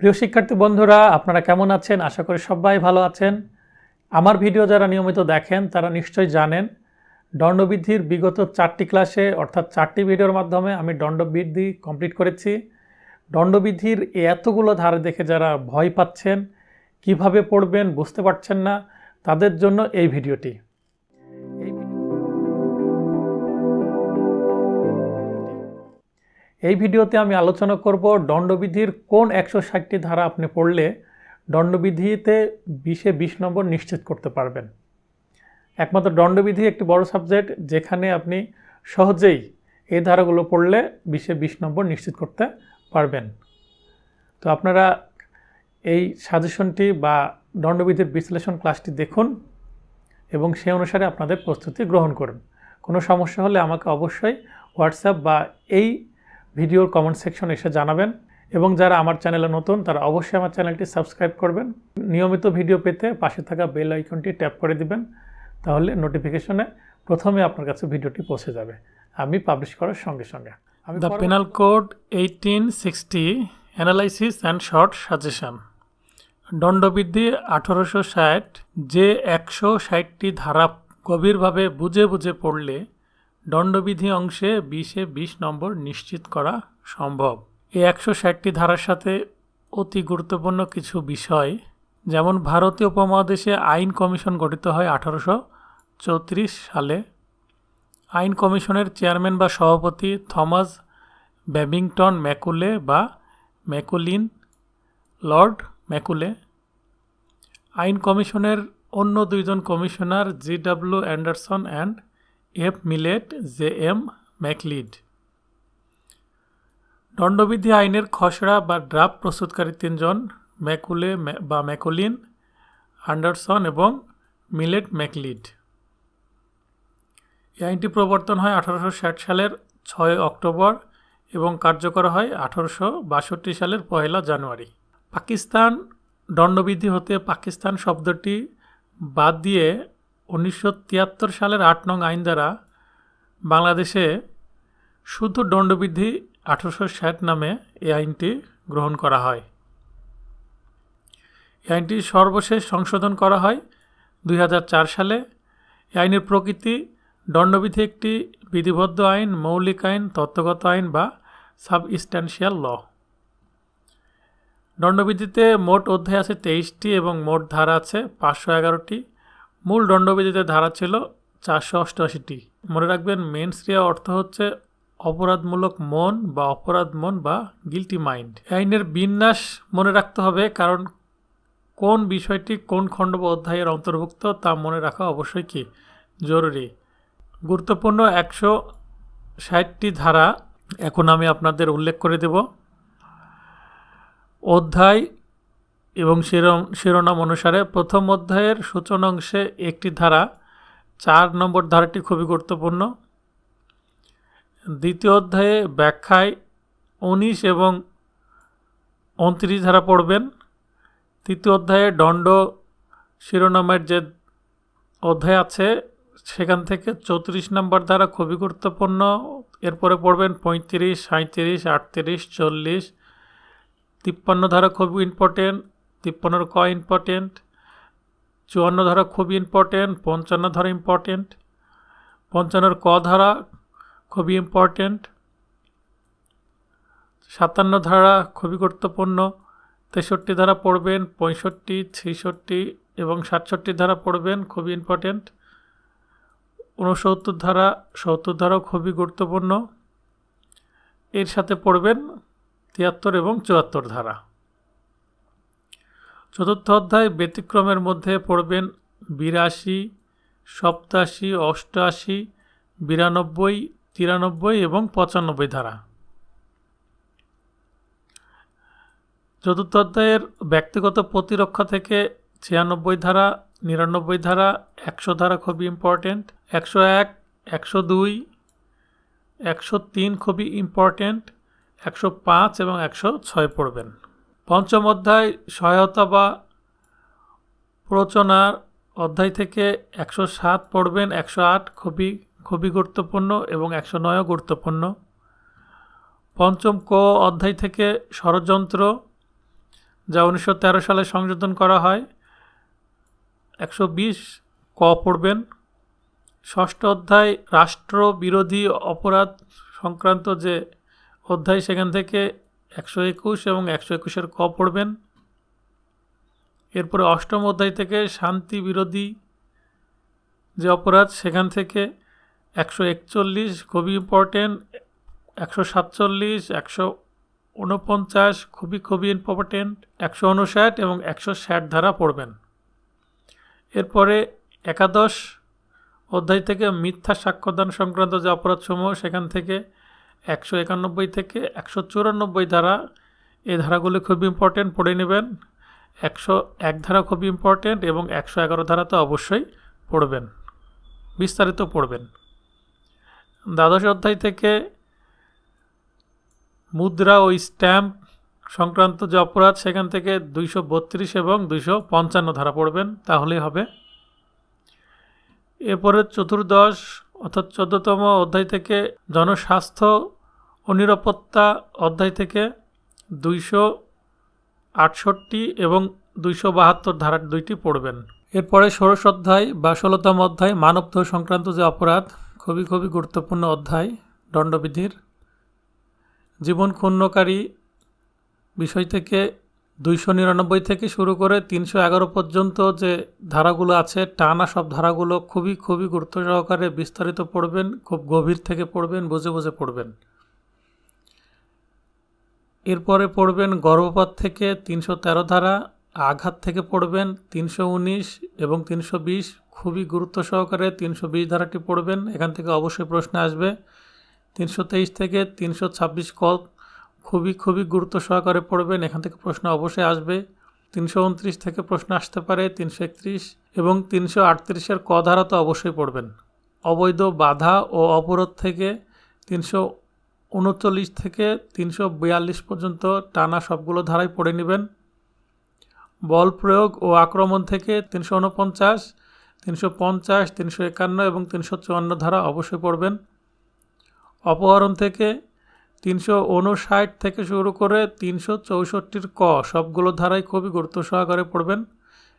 প্রিয় শিক্ষার্থী বন্ধুরা, আপনারা কেমন আছেন? আশা করি সবাই ভালো আছেন। আমার ভিডিও যারা নিয়মিত দেখেন, তারা নিশ্চয়ই জানেন দণ্ডবৃদ্ধির বিগত চারটি ক্লাসে, অর্থাৎ চারটি ভিডিওর মাধ্যমে আমি দণ্ডবৃদ্ধি কমপ্লিট করেছি। দণ্ডবিধির এতগুলো ধারা দেখে যারা ভয় পাচ্ছেন, কীভাবে পড়বেন বুঝতে পারছেন না, তাদের জন্য এই ভিডিওটি। এই ভিডিওতে আমি আলোচনা করব দণ্ডবিধির কোন একশো ষাটটি ধারা আপনি পড়লে দণ্ডবিধিতে বিশে বিশ নম্বর নিশ্চিত করতে পারবেন। একমাত্র দণ্ডবিধি একটি বড় সাবজেক্ট, যেখানে আপনি সহজেই এই ধারাগুলো পড়লে বিশে বিশ নম্বর নিশ্চিত করতে পারবেন। তো আপনারা এই সাজেশনটি বা দণ্ডবিধির বিশ্লেষণ ক্লাসটি দেখুন এবং সে অনুসারে আপনাদের প্রস্তুতি গ্রহণ করুন। কোনো সমস্যা হলে আমাকে অবশ্যই হোয়াটসঅ্যাপ বা এই ভিডিওর কমেন্ট সেকশন এসে জানাবেন। এবং যারা আমার চ্যানেলে নতুন তারা অবশ্যই আমার চ্যানেলটি সাবস্ক্রাইব করবেন। নিয়মিত ভিডিও পেতে পাশে থাকা বেল আইকনটি ট্যাপ করে দিবেন। তাহলে নোটিফিকেশনে প্রথমে আপনার কাছে ভিডিওটি পৌঁছে যাবে। আমি পাবলিশ করার সঙ্গে সঙ্গে। আমি the penal code eighteen sixty analysis and short suggestion দণ্ডবিধি আঠারোশো ষাট যে একশো ষাটটি ধারা গভীরভাবে বুঝে বুঝে পড়লে দণ্ডবিধি অংশে বিশে বিশ নম্বর নিশ্চিত করা সম্ভব। এই একশো ষাটটি ধারার সাথে অতি গুরুত্বপূর্ণ কিছু বিষয়, যেমন ভারতীয় উপমহাদেশে আইন কমিশন গঠিত হয় আঠারোশো চৌত্রিশ সালে। আইন কমিশনের চেয়ারম্যান বা সভাপতি থমাস ব্যাবিংটন ম্যাকুলে বা ম্যাকুলিন, লর্ড ম্যাকুলে। আইন কমিশনের অন্য দুইজন commissioner G W Anderson and F Millett, J M Macleod. দণ্ডবিধি আইনের খসড়া বা ড্রাফট প্রস্তুতকারী তিনজন, ম্যাকুলে বা ম্যাকুলিন, আন্ডারসন এবং মিলেট ম্যাকলিড। এই আইনটি প্রবর্তন হয় আঠারোশো ষাট সালের ছয় অক্টোবর এবং কার্যকর হয় আঠারোশো বাষট্টি সালের পহেলা জানুয়ারি। পাকিস্তান দণ্ডবিধি হতে পাকিস্তান শব্দটি বাদ দিয়ে উনিশশো তিয়াত্তর সালের আট নং আইন দ্বারা বাংলাদেশে শুধু দণ্ডবিধি আঠারোশো ষাট নামে এই আইনটি গ্রহণ করা হয়। এই আইনটি সর্বশেষ সংশোধন করা হয় দুই হাজার চার সালে। এই আইনের প্রকৃতি দণ্ডবিধি একটি বিধিবদ্ধ আইন, মৌলিক আইন, তত্ত্বগত আইন বা সাবস্ট্যান্সিয়াল ল। দণ্ডবিধিতে মোট অধ্যায় আছে তেইশটি এবং মোট ধারা আছে পাঁচশো এগারোটি। মূল দণ্ডবিধিতে ধারা ছিল চারশো অষ্টআশিটি। মনে রাখবেন মেনস্রিয়া অর্থ হচ্ছে অপরাধমূলক মন বা অপরাধ মন বা গিলটি মাইন্ড আইনের বিন্যাস মনে রাখতে হবে, কারণ কোন বিষয়টি কোন খণ্ড বা অধ্যায়ের অন্তর্ভুক্ত তা মনে রাখা অবশ্যই কি? জরুরি। গুরুত্বপূর্ণ একশো ষাটটি ধারা এখন আমি আপনাদের উল্লেখ করে দেব। অধ্যায় এবং শিরোনাম অনুসারে প্রথম অধ্যায়ের সূচনাংশে একটি ধারা, চার নম্বর ধারাটি খুবই গুরুত্বপূর্ণ। দ্বিতীয় অধ্যায়ে ব্যাখ্যায় উনিশ এবং উনত্রিশ ধারা পড়বেন। তৃতীয় অধ্যায়ে দণ্ড শিরোনামের যে অধ্যায় আছে, সেখান থেকে চৌত্রিশ নম্বর ধারা খুবই গুরুত্বপূর্ণ। এরপরে পড়বেন পঁয়ত্রিশ সাঁত্রিশ আটত্রিশ, চল্লিশ, তিপ্পান্ন ধারা খুবই ইম্পর্টেন্ট তিপ্পান্নর ক ইম্পর্টেন্ট চুয়ান্ন ধারা খুবই ইম্পর্টেন্ট পঞ্চান্ন ধারা ইম্পর্টেন্ট পঞ্চান্নর ক ধারা খুবই ইম্পর্টেন্ট সাতান্ন ধারা খুবই গুরুত্বপূর্ণ, তেষট্টি ধারা পড়বেন, পঁয়ষট্টি, ছেষট্টি এবং সাতষট্টি ধারা পড়বেন খুবই ইম্পর্টেন্ট ঊনসত্তর ধারা, সত্তর ধারাও খুবই গুরুত্বপূর্ণ, এর সাথে পড়বেন তিয়াত্তর এবং চুয়াত্তর ধারা। চতুর্থ অধ্যায় ব্যতিক্রমের মধ্যে পড়বেন বিরাশি, সপ্তাশি অষ্টআশি বিরানব্বই, তিরানব্বই এবং পঁচানব্বই ধারা। চতুর্থ অধ্যায়ের ব্যক্তিগত প্রতিরক্ষা থেকে ছিয়ানব্বই ধারা, নিরানব্বই ধারা, একশো ধারা খুবই ইম্পর্টেন্ট একশো এক, একশো দুই, একশো তিন খুবই ইম্পর্টেন্ট একশো পাঁচ এবং একশো ছয় পড়বেন। পঞ্চম অধ্যায়, সহায়তা বা প্ররোচনার অধ্যায় থেকে একশো সাত পড়বেন। একশো আট খুবই খুবই গুরুত্বপূর্ণ এবং একশো নয়ও গুরুত্বপূর্ণ। পঞ্চম ক অধ্যায় থেকে ষড়যন্ত্র, যা উনিশশো তেরো সালে সংযোজন করা হয়। একশো বিশ ক পড়বেন। ষষ্ঠ অধ্যায় রাষ্ট্র বিরোধী অপরাধ সংক্রান্ত যে অধ্যায়, সেখান থেকে একশো একুশ এবং একশো একুশের ক পড়বেন। এরপরে অষ্টম অধ্যায় থেকে শান্তি বিরোধী যে অপরাধ, সেখান থেকে একশো একচল্লিশ খুবই ইম্পর্টেন্ট একশো সাতচল্লিশ, একশো উনপঞ্চাশ খুবই খুবই ইম্পর্টেন্ট একশো উনষাট এবং একশো ষাট ধারা পড়বেন। এরপরে একাদশ অধ্যায় থেকে মিথ্যা সাক্ষ্যদান সংক্রান্ত যে অপরাধসমূহ, সেখান থেকে একশো একানব্বই থেকে একশো চুরানব্বই ধারা। এই ধারাগুলি খুব ইম্পর্টেন্ট পড়ে নেবেন। একশো এক ধারা খুব ইম্পর্টেন্ট এবং একশো এগারো ধারা তো অবশ্যই পড়বেন। বিস্তারিত পড়বেন। দ্বাদশ অধ্যায় থেকে মুদ্রা ও স্ট্যাম্প সংক্রান্ত যে অপরাধ, সেখান থেকে দুইশো বত্রিশ এবং দুইশো পঞ্চান্ন ধারা পড়বেন। তাহলেই হবে। এরপরে চতুর্দশ অর্থাৎ চোদ্দতম অধ্যায় থেকে জনস্বাস্থ্য ও নিরাপত্তা অধ্যায় থেকে দুইশো আটষট্টি এবং দুইশো বাহাত্তর ধারা দুইটি পড়বেন। এরপরে ষোড়শ অধ্যায় বা ষোলোতম অধ্যায় মানবধ সংক্রান্ত যে অপরাধ, খুবই খুবই গুরুত্বপূর্ণ অধ্যায়, দণ্ডবিধির। জীবন ক্ষুণ্ণকারী বিষয় থেকে দুইশো নিরানব্বই থেকে শুরু করে তিনশো এগারো পর্যন্ত যে ধারাগুলো আছে, টানা সব ধারাগুলো খুবই খুবই গুরুত্ব সহকারে বিস্তারিত পড়বেন, খুব গভীর থেকে পড়বেন, বুঝে বুঝে পড়বেন। এরপরে পড়বেন গর্ভপাত থেকে তিনশো তেরো ধারা, আঘাত থেকে পড়বেন তিনশো উনিশ এবং তিনশো বিশ। খুবই গুরুত্ব সহকারে তিনশো বিশ ধারাটি পড়বেন, এখান থেকে অবশ্যই প্রশ্ন আসবে। তিনশো তেইশ থেকে তিনশো ছাব্বিশ ক খুবই খুবই গুরুত্ব সহকারে পড়বেন, এখান থেকে প্রশ্ন অবশ্যই আসবে। তিনশো উনত্রিশ থেকে প্রশ্ন আসতে পারে তিনশো একত্রিশ এবং তিনশো আটত্রিশের ক ধারা তো অবশ্যই পড়বেন। অবৈধ বাধা ও অবরোধ থেকে তিনশো উনচল্লিশ থেকে তিনশো বিয়াল্লিশ পর্যন্ত টানা সবগুলো ধারাই পড়ে নেবেন। বল প্রয়োগ ও আক্রমণ থেকে তিনশো উনপঞ্চাশ তিনশো পঞ্চাশ, তিনশো একান্ন এবং তিনশো চুয়ান্ন ধারা অবশ্যই পড়বেন। অপহরণ থেকে তিনশো উনষাট থেকে শুরু করে তিনশো চৌষট্টির ক সবগুলো ধারাই খুবই গুরুত্ব সহকারে পড়বেন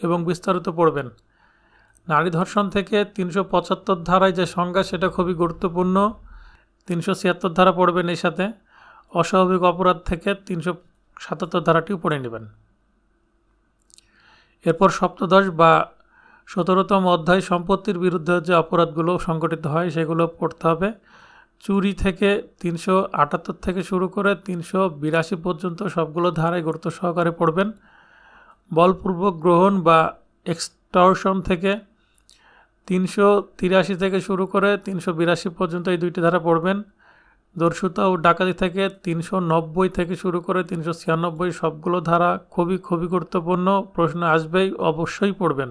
এবং বিস্তারিত পড়বেন। নারী ধর্ষণ থেকে তিনশো পঁচাত্তর ধারায় যে সংজ্ঞা, সেটা খুবই গুরুত্বপূর্ণ। তিনশো ছিয়াত্তর ধারা পড়বেন এই সাথে। অস্বাভাবিক অপরাধ থেকে তিনশো সাতাত্তর ধারাটিও পড়ে নেবেন। এরপর সপ্তদশ বা সতেরোতম অধ্যায় সম্পত্তির বিরুদ্ধে যে অপরাধগুলো সংগঠিত হয়, সেগুলো পড়তে হবে। চুরি থেকে তিনশো আটাত্তর থেকে শুরু করে তিনশো বিরাশি পর্যন্ত সবগুলো ধারায় গুরুত্ব সহকারে পড়বেন। বলপূর্বক গ্রহণ বা এক্সটর্শন থেকে তিনশো তিরাশি থেকে শুরু করে তিনশো বিরাশি পর্যন্ত এই দুইটি ধারা পড়বেন। দর্শুতা ও ডাকাতি থেকে তিনশো নব্বই থেকে শুরু করে তিনশো ছিয়ানব্বই সবগুলো ধারা খুবই খুবই গুরুত্বপূর্ণ প্রশ্ন আসবেই, অবশ্যই পড়বেন।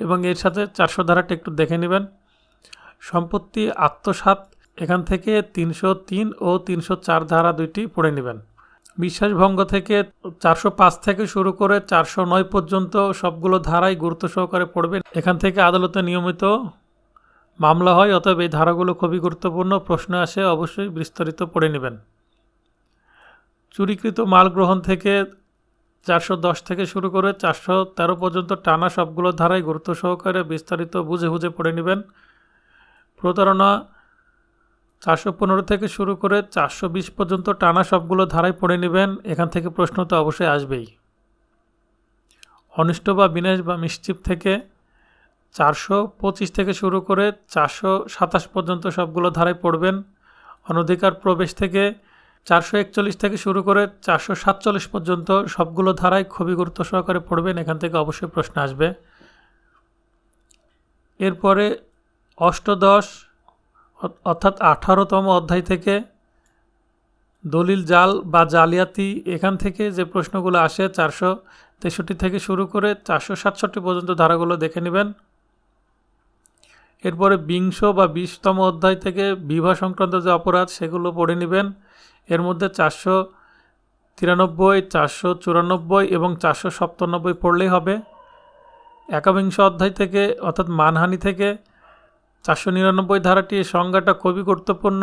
এবং এর সাথে চারশো ধারাটা একটু দেখে নেবেন। সম্পত্তি আত্মসাত এখান থেকে তিনশো তিন ও তিনশো চার ধারা দুইটি পড়ে নেবেন। বিশ্বাসভঙ্গ থেকে চারশো পাঁচ থেকে শুরু করে চারশো নয় পর্যন্ত সবগুলো ধারাই গুরুত্ব সহকারে পড়বেন এখান থেকে আদালতে নিয়মিত মামলা হয়, অতএব এই ধারাগুলো খুবই গুরুত্বপূর্ণ। প্রশ্ন আসে, অবশ্যই বিস্তারিত পড়ে নেবেন। চুরিকৃত মাল গ্রহণ থেকে চারশো দশ থেকে শুরু করে চারশো তেরো পর্যন্ত টানা সবগুলো ধারাই গুরুত্ব সহকারে বিস্তারিত বুঝে বুঝে পড়ে নেবেন। প্রতারণা চারশো পনেরো থেকে শুরু করে চারশো বিশ পর্যন্ত টানা সবগুলো ধারায় পড়ে নেবেন। এখান থেকে প্রশ্ন তো অবশ্যই আসবেই। অনিষ্ট বা বিনাশ বা মিসচিপ থেকে চারশো পঁচিশ থেকে শুরু করে চারশো সাতাশ পর্যন্ত সবগুলো ধারায় পড়বেন। অনধিকার প্রবেশ থেকে চারশো একচল্লিশ থেকে শুরু করে চারশো সাতচল্লিশ পর্যন্ত সবগুলো ধারায় খুবই গুরুত্ব সহকারে পড়বেন। এখান থেকে অবশ্যই প্রশ্ন আসবে। এরপরে অষ্টদশ অর্থাৎ আঠারোতম অধ্যায় থেকে দলিল জাল বা জালিয়াতি এখান থেকে যে প্রশ্নগুলো আসে চারশো তেষট্টি থেকে শুরু করে চারশো সাতষট্টি পর্যন্ত ধারাগুলো দেখে নেবেন। এরপরে বিংশ বা বিশতম অধ্যায় থেকে বিবাহ সংক্রান্ত যে অপরাধ, সেগুলো পড়ে নেবেন। এর মধ্যে চারশো তিরানব্বই, চারশো চুরানব্বই এবং চারশো সপ্তানব্বই পড়লেই হবে। একাবিংশ অধ্যায় থেকে, অর্থাৎ মানহানি থেকে চারশো নিরানব্বই ধারাটি সংজ্ঞাটা খুবই গুরুত্বপূর্ণ।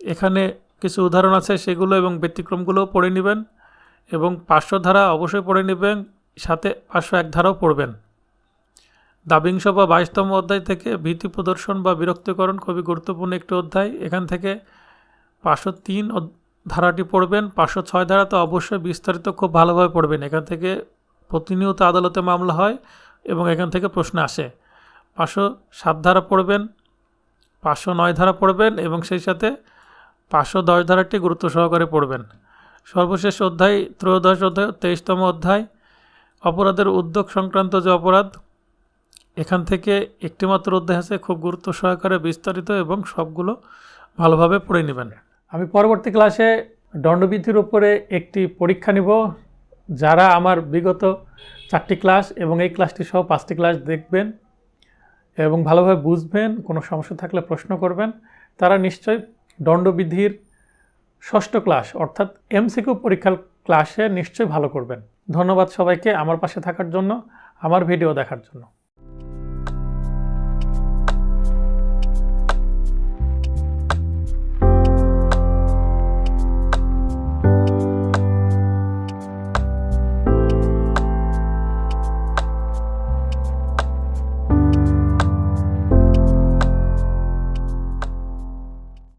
এখানে কিছু উদাহরণ আছে, সেগুলো এবং ব্যতিক্রমগুলোও পড়ে নেবেন এবং পাঁচশো ধারা অবশ্যই পড়ে নেবেন, সাথে পাঁচশো এক ধারাও পড়বেন। দাবিংশ বা বাইশতম অধ্যায় থেকে ভীতি প্রদর্শন বা বিরক্তিকরণ খুবই গুরুত্বপূর্ণ একটি অধ্যায়। এখান থেকে পাঁচশো তিন ধারাটি পড়বেন, পাঁচশো ছয় ধারা তো অবশ্যই বিস্তারিত খুব ভালোভাবে পড়বেন। এখান থেকে প্রতিনিয়ত আদালতে মামলা হয় এবং এখান থেকে প্রশ্ন আসে। পাঁচশো সাত ধারা পড়বেন, পাঁচশো নয় ধারা পড়বেন এবং সেই সাথে পাঁচশো দশ ধারাটি গুরুত্ব সহকারে পড়বেন। সর্বশেষ অধ্যায়, ত্রয়োদশ অধ্যায়, তেইশতম অধ্যায়, অপরাধের উদ্যোগ সংক্রান্ত যে অপরাধ, এখান থেকে একটিমাত্র অধ্যায় আছে, খুব গুরুত্ব সহকারে বিস্তারিত এবং সবগুলো ভালোভাবে পড়ে নেবেন। আমি পরবর্তী ক্লাসে দণ্ডবিধির উপরে একটি পরীক্ষা নিব। যারা আমার বিগত চারটি ক্লাস এবং এই ক্লাসটি সহ পাঁচটি ক্লাস দেখবেন এবং ভালোভাবে বুঝবেন, কোনো সমস্যা থাকলে প্রশ্ন করবেন। তারা নিশ্চয় দণ্ডবিধির ষষ্ঠ ক্লাস, অর্থাৎ এমসিকিউ পরীক্ষার ক্লাসে নিশ্চয়ই ভালো করবেন। ধন্যবাদ সবাইকে আমার পাশে থাকার জন্য, আমার ভিডিও দেখার জন্য।